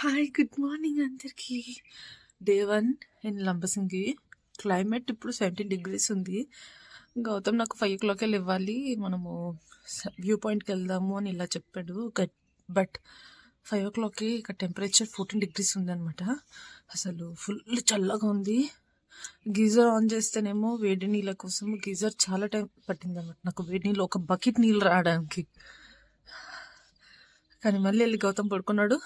Hi good morning అందరికీ. Day one in Lambasingi. Climate ఇప్పుడు seventeen degrees ఉంది. గౌతమ్ నాకు ఫైవ్ ఓ క్లాక్ ఇవ్వాలి మనము వ్యూ పాయింట్కి వెళ్దాము అని ఇలా చెప్పాడు. బట్ ఫైవ్ ఓ క్లాక్కి ఇక్కడ టెంపరేచర్ ఫోర్టీన్ డిగ్రీస్ ఉందన్నమాట. అసలు ఫుల్ చల్లగా ఉంది. గీజర్ ఆన్ చేస్తేనేమో వేడి నీళ్ళ కోసం గీజర్ చాలా టైం పట్టింది అనమాట నాకు వేడి నీళ్ళు ఒక బకెట్ నీళ్ళు రావడానికి. కానీ మళ్ళీ వెళ్ళి గౌతమ్ పడుకున్నాడు.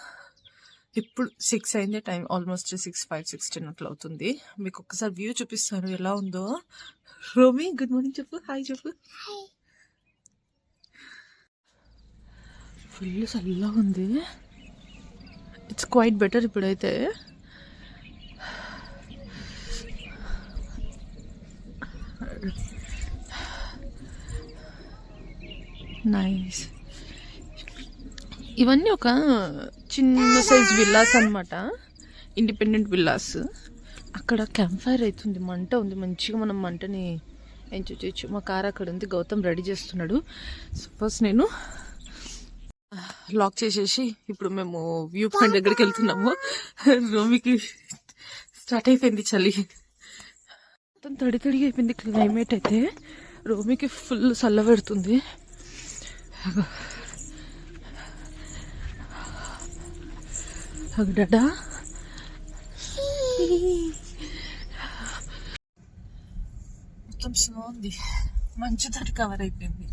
ఇప్పుడు సిక్స్ అయింది time almost six five sixteen అట్లా అవుతుంది. మీకు ఒక్కసారి వ్యూ చూపిస్తాను ఎలా ఉందో. రోమి గుడ్ మార్నింగ్ చెప్పు. హాయ్ చెప్పు. ఫుల్ చల్లగా ఉంది. ఇట్స్ క్వైట్ బెటర్ ఇప్పుడైతే. నైస్ ఇవన్నీ ఒక చిన్న సైజ్ విల్లాస్ అనమాట ఇండిపెండెంట్ విల్లాస్. అక్కడ క్యాంప్ ఫైర్ అవుతుంది మంట ఉంది. మంచిగా మనం మంటని ఎంజాయ్ చేయొచ్చు. మా కార్ అక్కడ ఉంది గౌతమ్ రెడీ చేస్తున్నాడు. సపోజ్ నేను లాక్ చేసేసి ఇప్పుడు మేము వ్యూ పాయింట్ దగ్గరికి వెళ్తున్నాము. రోమికి స్టార్ట్ అయిపోయింది చలి. మొత్తం తడి తడి అయిపోయింది క్లైమేట్ అయితే. రోమికి ఫుల్ చల్ల పెడుతుంది మొత్తం స్నో ఉంది. మంచు తోటి కవర్ అయిపోయింది.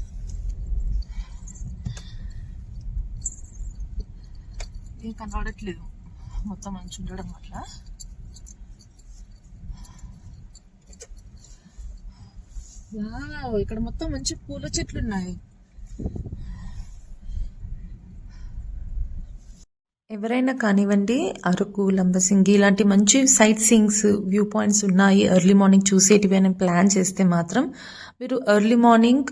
ఏం కనబడట్లేదు. మొత్తం మంచు ఉండడం వల్ల. ఇక్కడ మొత్తం మంచి పూల చెట్లు ఉన్నాయి. ఎవరైనా కానివ్వండి అరకు లంబసింగి ఇలాంటి మంచి సైట్ సీయింగ్స్ వ్యూ పాయింట్స్ ఉన్నాయి. ఎర్లీ మార్నింగ్ చూసేటివి అని ప్లాన్ చేస్తే మాత్రం మీరు ఎర్లీ మార్నింగ్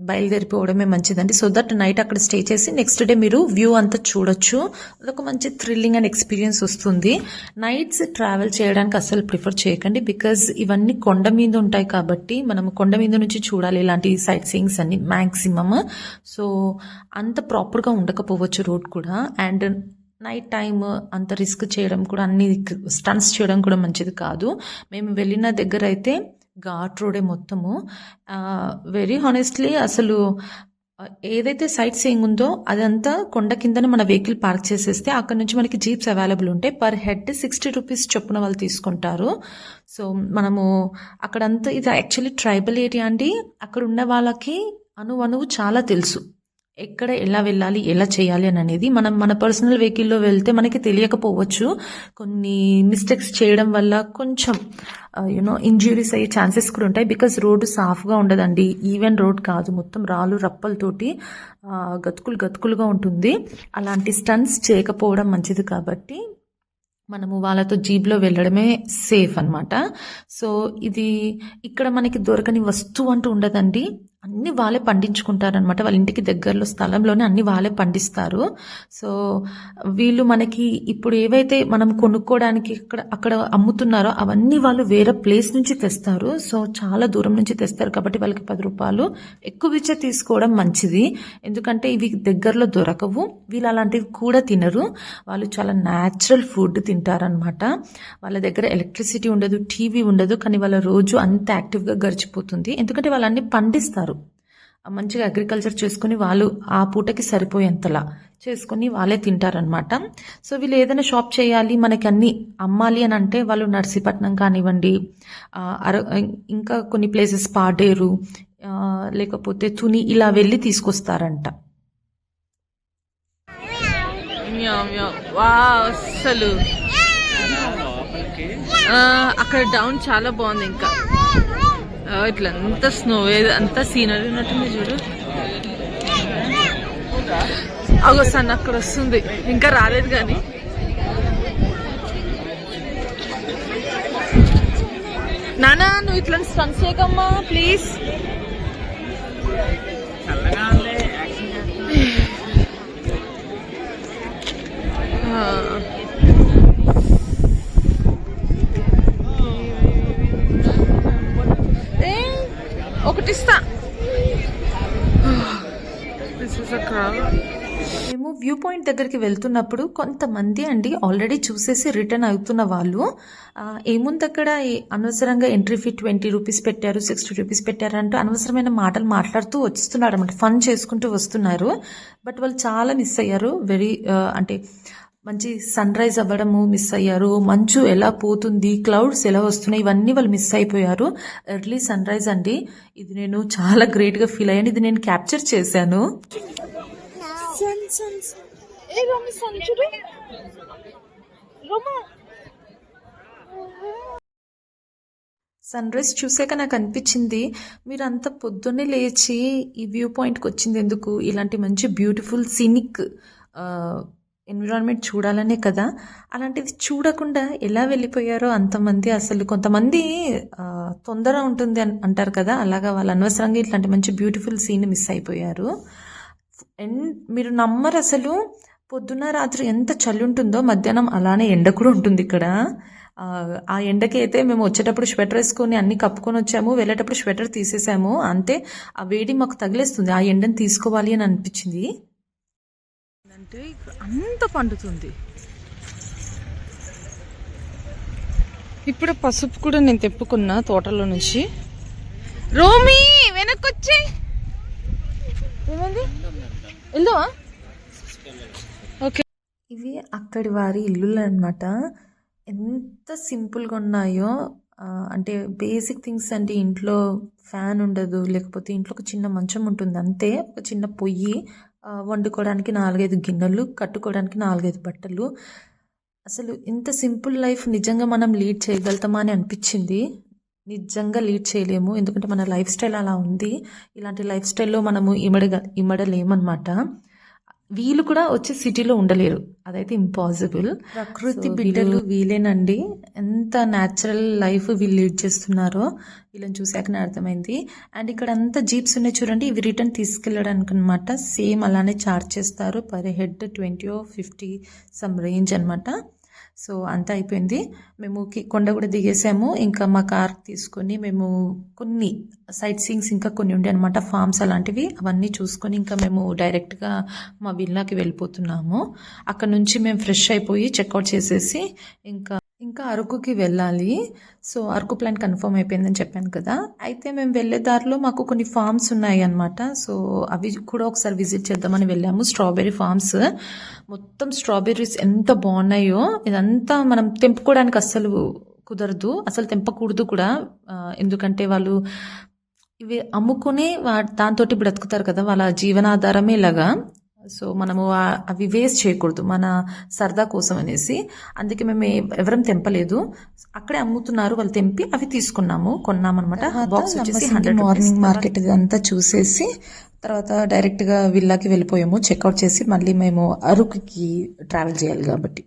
బయలుదేరిపోవడమే మంచిదండి. సో దట్ నైట్ అక్కడ స్టే చేసి నెక్స్ట్ డే మీరు వ్యూ అంతా చూడొచ్చు. అదొక మంచి థ్రిల్లింగ్ అండ్ ఎక్స్పీరియన్స్ వస్తుంది. నైట్స్ ట్రావెల్ చేయడానికి అస్సలు ప్రిఫర్ చేయకండి బికాజ్ ఇవన్నీ కొండ మీద ఉంటాయి కాబట్టి మనం కొండ మీద నుంచి చూడాలి ఇలాంటి సైట్ సీయింగ్స్ అన్ని మ్యాక్సిమమ్ సో అంత ప్రాపర్గా ఉండకపోవచ్చు రోడ్ కూడా. అండ్ నైట్ టైం అంత రిస్క్ చేయడం కూడా అన్ని స్టన్స్ చేయడం కూడా మంచిది కాదు. మేము వెళ్ళిన దగ్గర అయితే ఘాట్ రోడే మొత్తము వెరీ హానెస్ట్లీ అసలు ఏదైతే సైట్ సీయింగ్ ఉందో అదంతా కొండ కిందనే మన వెహికల్ పార్క్ చేసేస్తే అక్కడ నుంచి మనకి జీప్స్ అవైలబుల్ ఉంటాయి. పర్ హెడ్ సిక్స్టీ రూపీస్ చొప్పున వాళ్ళు తీసుకుంటారు. సో మనము అక్కడంతా ఇది యాక్చువల్లీ ట్రైబల్ ఏరియా అండి. అక్కడ ఉన్న వాళ్ళకి అణువు చాలా తెలుసు. ఎక్కడ ఎలా వెళ్ళాలి ఎలా చేయాలి అని అనేది మనం మన పర్సనల్ వెహికల్లో వెళ్తే మనకి తెలియకపోవచ్చు. కొన్ని మిస్టేక్స్ చేయడం వల్ల కొంచెం uh, యూనో ఇంజ్యూరీస్ అయ్యే ఛాన్సెస్ కూడా ఉంటాయి. బికాజ్ రోడ్డు సాఫ్గా ఉండదండి. ఈవెన్ రోడ్ కాదు. మొత్తం రాళ్ళు రప్పలతోటి uh, గతుకులు గతుకులుగా ఉంటుంది. అలాంటి స్టన్స్ చేయకపోవడం మంచిది కాబట్టి మనము వాళ్ళతో జీబ్లో వెళ్ళడమే సేఫ్ అన్నమాట. సో ఇది ఇక్కడ మనకి దొరకని వస్తువు అంటూ ఉండదండి. అన్ని వాళ్ళే పండించుకుంటారనమాట వాళ్ళ ఇంటికి దగ్గరలో స్థలంలోనే అన్ని వాళ్ళే పండిస్తారు. సో వీళ్ళు మనకి ఇప్పుడు ఏవైతే మనం కొనుక్కోవడానికి ఇక్కడ అక్కడ అమ్ముతున్నారో అవన్నీ వాళ్ళు వేరే ప్లేస్ నుంచి తెస్తారు. సో చాలా దూరం నుంచి తెస్తారు కాబట్టి వాళ్ళకి పది రూపాయలు ఎక్కువ ఇచ్చే తీసుకోవడం మంచిది. ఎందుకంటే ఇవి దగ్గరలో దొరకవు. వీళ్ళు అలాంటివి కూడా తినరు. వాళ్ళు చాలా న్యాచురల్ ఫుడ్ తింటారనమాట వాళ్ళ దగ్గర ఎలక్ట్రిసిటీ ఉండదు టీవీ ఉండదు కానీ వాళ్ళ రోజు అంత యాక్టివ్గా గడిచిపోతుంది. ఎందుకంటే వాళ్ళు అన్ని పండిస్తారు. మంచిగా అగ్రికల్చర్ చేసుకుని వాళ్ళు ఆ పూటకి సరిపోయేంతలా చేసుకుని వాళ్ళే తింటారనమాట సో వీళ్ళు ఏదైనా షాప్ చేయాలి మనకి అన్ని అమ్మాలి అని అంటే వాళ్ళు నర్సీపట్నం కానివ్వండి అర ఇంకా కొన్ని ప్లేసెస్ పాడేరు లేకపోతే తుని ఇలా వెళ్ళి తీసుకొస్తారంట. అసలు ఆ, అక్కడ డౌన్ చాలా బాగుంది ఇంకా. ఇట్లా అంత స్నో అంతా సీనరీ ఉన్నట్టుంది చూడు. అగో సన్ అక్కడ వస్తుంది. ఇంకా రాలేదు కానీ. నానా నువ్వు ఇట్లా స్టన్ చేయకమ్మా ప్లీజ్ మేము వ్యూ పాయింట్ దగ్గరికి వెళ్తున్నప్పుడు కొంతమంది అండి ఆల్రెడీ చూసేసి రిటర్న్ అవుతున్న వాళ్ళు. ఏముంది అక్కడ అనవసరంగా ఎంట్రీ ఫీ ట్వంటీ రూపీస్ పెట్టారు సిక్స్టీ రూపీస్ పెట్టారు అంటూ అనవసరమైన మాటలు మాట్లాడుతూ వస్తున్నారు అనమాట ఫన్ చేసుకుంటూ వస్తున్నారు. బట్ వాళ్ళు చాలా మిస్ అయ్యారు. వెరీ అంటే మంచి సన్ రైజ్ అవ్వడము మిస్ అయ్యారు. మంచు ఎలా పోతుంది క్లౌడ్స్ ఎలా వస్తున్నాయి ఇవన్నీ వాళ్ళు మిస్ అయిపోయారు. ఎర్లీ సన్ రైజ్ అండి. ఇది నేను చాలా గ్రేట్గా ఫీల్ అయ్యాను. ఇది నేను క్యాప్చర్ చేశాను. సన్ రైజ్ చూసాక నాకు అనిపించింది మీరు అంత పొద్దున్నే లేచి ఈ వ్యూ పాయింట్కి వచ్చింది ఎందుకు? ఇలాంటి మంచి బ్యూటిఫుల్ సీనిక్ ఎన్విరాన్మెంట్ చూడాలనే కదా? అలాంటిది చూడకుండా ఎలా వెళ్ళిపోయారో అంతమంది అసలు కొంతమంది తొందర ఉంటుంది అని అంటారు కదా? అలాగా వాళ్ళు అనవసరంగా ఇట్లాంటి మంచి బ్యూటిఫుల్ సీన్ మిస్ అయిపోయారు. అండ్ మీరు నమ్మరు అసలు. పొద్దున్న రాత్రి ఎంత చలి ఉంటుందో మధ్యాహ్నం అలానే ఎండ కూడా ఉంటుంది ఇక్కడ. ఆ, ఎండకి అయితే మేము వచ్చేటప్పుడు స్వెటర్ వేసుకొని అన్ని కప్పుకొని వచ్చాము వెళ్ళేటప్పుడు స్వెటర్ తీసేసాము. అంతే ఆ వేడి మాకు తగిలేస్తుంది. ఆ ఎండను తీసుకోవాలి అని అనిపించింది. అంటే ఇక్కడ అంత పండుతుంది. ఇప్పుడు పసుపు కూడా నేను తెప్పుకున్నా తోటలో నుంచి. రోమి ఏమైంది? వెళ్దావా ఓకే ఇవి అక్కడి వారి ఇల్లులు అనమాట ఎంత సింపుల్గా ఉన్నాయో అంటే బేసిక్ థింగ్స్ అంటే ఇంట్లో ఫ్యాన్ ఉండదు లేకపోతే ఇంట్లో ఒక చిన్న మంచం ఉంటుంది అంతే. ఒక చిన్న పొయ్యి వండుకోవడానికి నాలుగైదు గిన్నెలు కట్టుకోవడానికి నాలుగైదు బట్టలు. అసలు ఇంత సింపుల్ లైఫ్ నిజంగా మనం లీడ్ చేయగలుగుతామా అని అనిపించింది. నిజంగా లీడ్ చేయలేము. ఎందుకంటే మన లైఫ్ స్టైల్ అలా ఉంది. ఇలాంటి లైఫ్ స్టైల్లో మనము ఇమడగ ఇమడలేమన్నమాట. వీళ్ళు కూడా వచ్చి సిటీలో ఉండలేరు. అదైతే ఇంపాసిబుల్ ప్రకృతి బిడ్డలు వీలేనండి. ఎంత న్యాచురల్ లైఫ్ వీళ్ళు లీడ్ చేస్తున్నారో వీళ్ళని చూశాకనే అర్థమైంది. అండ్ ఇక్కడ అంతా జీప్స్ ఉన్నాయి చూడండి ఇవి రిటర్న్ తీసుకెళ్ళడానికి అనమాట సేమ్ అలానే చార్జ్ చేస్తారు. Per head twenty fifty some range అనమాట. సో అంతా అయిపోయింది. మేము కొండ కూడా దిగేసాము. ఇంకా మా కార్ తీసుకొని మేము కొన్ని సైట్ సీయింగ్స్ ఇంకా కొన్ని ఉండే అనమాట ఫార్మ్స్ అలాంటివి అవన్నీ చూసుకొని ఇంకా మేము డైరెక్ట్గా మా విల్లాకి వెళ్ళిపోతున్నాము. అక్కడ నుంచి మేము ఫ్రెష్ అయిపోయి చెక్అవుట్ చేసేసి ఇంకా ఇంకా అరకుకి వెళ్ళాలి. సో అరకు ప్లాన్ కన్ఫర్మ్ అయిపోయిందని చెప్పాను కదా. అయితే మేము వెళ్ళే దారిలో మాకు కొన్ని ఫార్మ్స్ ఉన్నాయి అన్నమాట సో అవి కూడా ఒకసారి విజిట్ చేద్దామని వెళ్ళాము. స్ట్రాబెర్రీ ఫార్మ్స్ మొత్తం స్ట్రాబెర్రీస్ ఎంత బాగున్నాయో ఇదంతా మనం తెంపుకోవడానికి అస్సలు కుదరదు. అసలు తెంపకూడదు కూడా. ఎందుకంటే వాళ్ళు ఇవి అమ్ముకుని వా దాంతో బ్రతుకుతారు కదా వాళ్ళ జీవనాధారమే ఇలాగా. సో మనము అవి వేస్ట్ చేయకూడదు మన సరదా కోసం అనేసి. అందుకే మేము ఎవరం తెంపలేదు. అక్కడే అమ్ముతున్నారు వాళ్ళు తెంపి అవి తీసుకున్నాము కొన్నామన్నమాట. బాక్స్ వచ్చేసి హండ్రెడ్ మార్నింగ్ మార్కెట్ ఇదంతా చూసేసి తర్వాత డైరెక్ట్గా విల్లాకి వెళ్ళిపోయాము చెక్అవుట్ చేసి మళ్ళీ మేము అరకుకి ట్రావెల్ చేయాలి కాబట్టి.